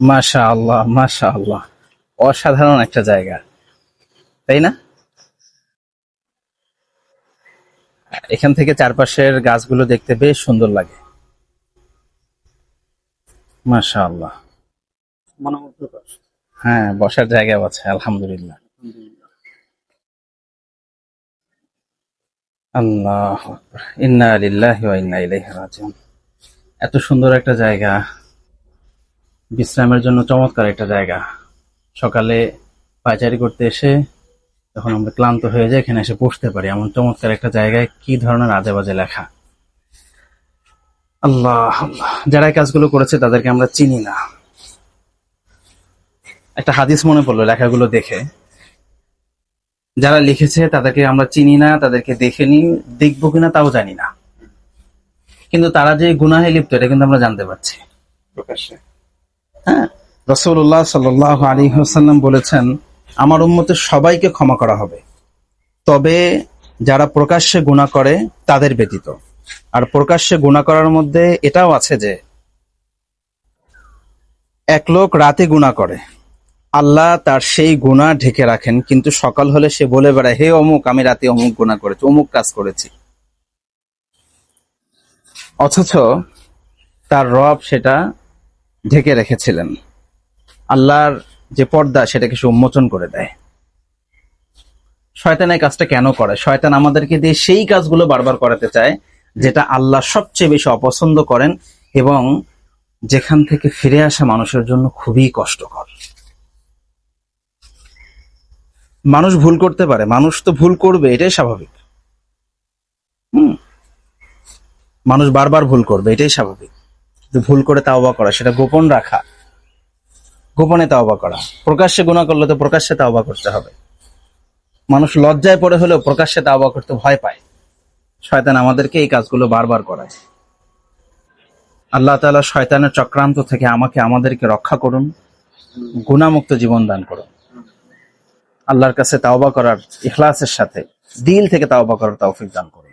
মাশা আল্লাহ মাশা আল্লাহ অসাধারণ একটা জায়গা। তাই না? এখান থেকে চারপাশের গাছগুলো দেখতে বেশ সুন্দর লাগে। মাশা আল্লাহ হ্যাঁ বসার জায়গাও আছে আলহামদুলিল্লাহ। আল্লাহ ইন্না আলিল্লাহ ইন্না ইলাইহি রাজিউন। এত সুন্দর একটা জায়গা। বিশ্রামের জন্য চমৎকার একটা জায়গা। সকালে পায়চারি করতে এসে যখন আমরা ক্লান্ত হয়ে যাই, এখানে এসে বসতে পারি। এমন চমৎকার একটা জায়গায় কি ধরনের আজে বাজে লেখা? আল্লাহ আল্লাহ। যারা কাজগুলো করেছে তাদেরকে আমরা চিনি না। একটা হাদিস মনে পড়ল লেখাগুলো দেখে। যারা লিখেছে তাদেরকে আমরা চিনি না, তাদেরকে দেখেনি দেখব কিনা তাও জানি না। কিন্তু তারা যে গুনাহে লিপ্ত, এটা কিন্তু আমরা জানতে পারছি। প্রকাশ্যে। হ্যাঁ? রসুল্লাহ সাল আলী হাসাল্লাম বলেছেন, আমার উম্মতের সবাইকে ক্ষমা করা হবে। তবে যারা প্রকাশ্যে গুণা করে, তাদের ব্যতীত। আর প্রকাশ্যে গুণা করার মধ্যে এটাও আছে যে, এক লোক রাতে গুণা করে, আল্লাহ তার সেই গুণা ঢেকে রাখেন, কিন্তু সকাল হলে সে বলে বেড়ায়, হে অমুক, আমি রাতে অমুক গুণা করেছি, অমুক কাজ করেছি। অথচ তার রব সেটা ঢেকে রেখেছিলেন। আল্লাহর যে পর্দা সেটাকে সে উন্মোচন করে দেয়। শয়তান এই কাজটা কেন করে? শয়তান আমাদেরকে দিয়ে সেই কাজগুলো বারবার করাতে চায়, যেটা আল্লাহ সবচেয়ে বেশি অপছন্দ করেন এবং যেখান থেকে ফিরে আসা মানুষের জন্য খুবই কষ্টকর। মানুষ ভুল করতে পারে, মানুষ তো ভুল করবে, এটাই স্বাভাবিক। হুম? মানুষ বারবার ভুল করবে, এটাই স্বাভাবিক। ভুল করে তাওবা করা, সেটা গোপন রাখা। গোপনে তাওবা করা। প্রকাশ্যে গুণা করলে তো প্রকাশ্যে তাওবা করতে হবে। মানুষ লজ্জায় পড়ে হলেও প্রকাশ্যে তাওবা করতে ভয় পায়। শয়তান আমাদেরকে এই কাজগুলো বারবার করায়। আল্লাহ তাআলা শয়তানের চক্রান্ত থেকে আমাকে, আমাদেরকে রক্ষা করুন গুণামুক্ত জীবন দান করুন। আল্লাহর কাছে তাওবা করার ইখলাসের সাথে, দিল থেকে তাওবা করার তৌফিক দান করুন।